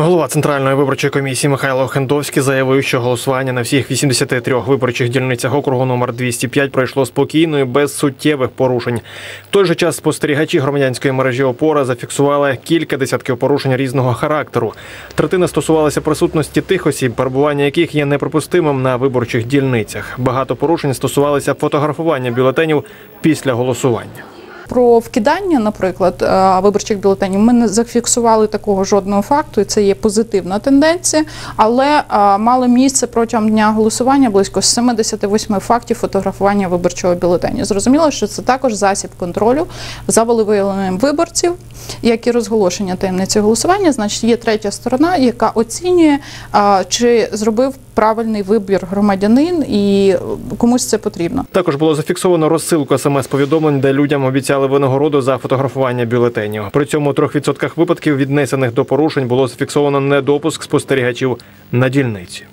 Голова центральної виборчої комісії Михайло Хендовський заявив, що голосування на всіх 83 виборчих дільницях округу номер 205 пройшло спокійно і без суттєвих порушень. В той же час спостерігачі громадянської мережі опора зафіксували кілька десятків порушень різного характеру. Третина стосувалася присутності тих осіб, перебування яких є неприпустимим на виборчих дільницях. Багато порушень стосувалися фотографування бюлетенів після голосування. Про вкидання, наприклад, е, виборчих бюлетенів, ми не зафіксували такого жодного факту, і це є позитивна тенденція. Але е, мало місце протягом дня голосування близько 78 фактів фотографування виборчого бюлетеню. Зрозуміло, що це також засіб контролю за волевиявленням виборців, як і розголошення таємниці голосування. Значить, є третя сторона, яка оцінює, е, чи зробив правильний вибір громадянин і комусь це потрібно. Також було зафіксовано розсилку смс-повідомлень, де людям обіцяли винагороду за фотографування бюлетенів. При цьому у 3% випадків, віднесених до порушень, було зафіксовано недопуск спостерігачів на дільниці.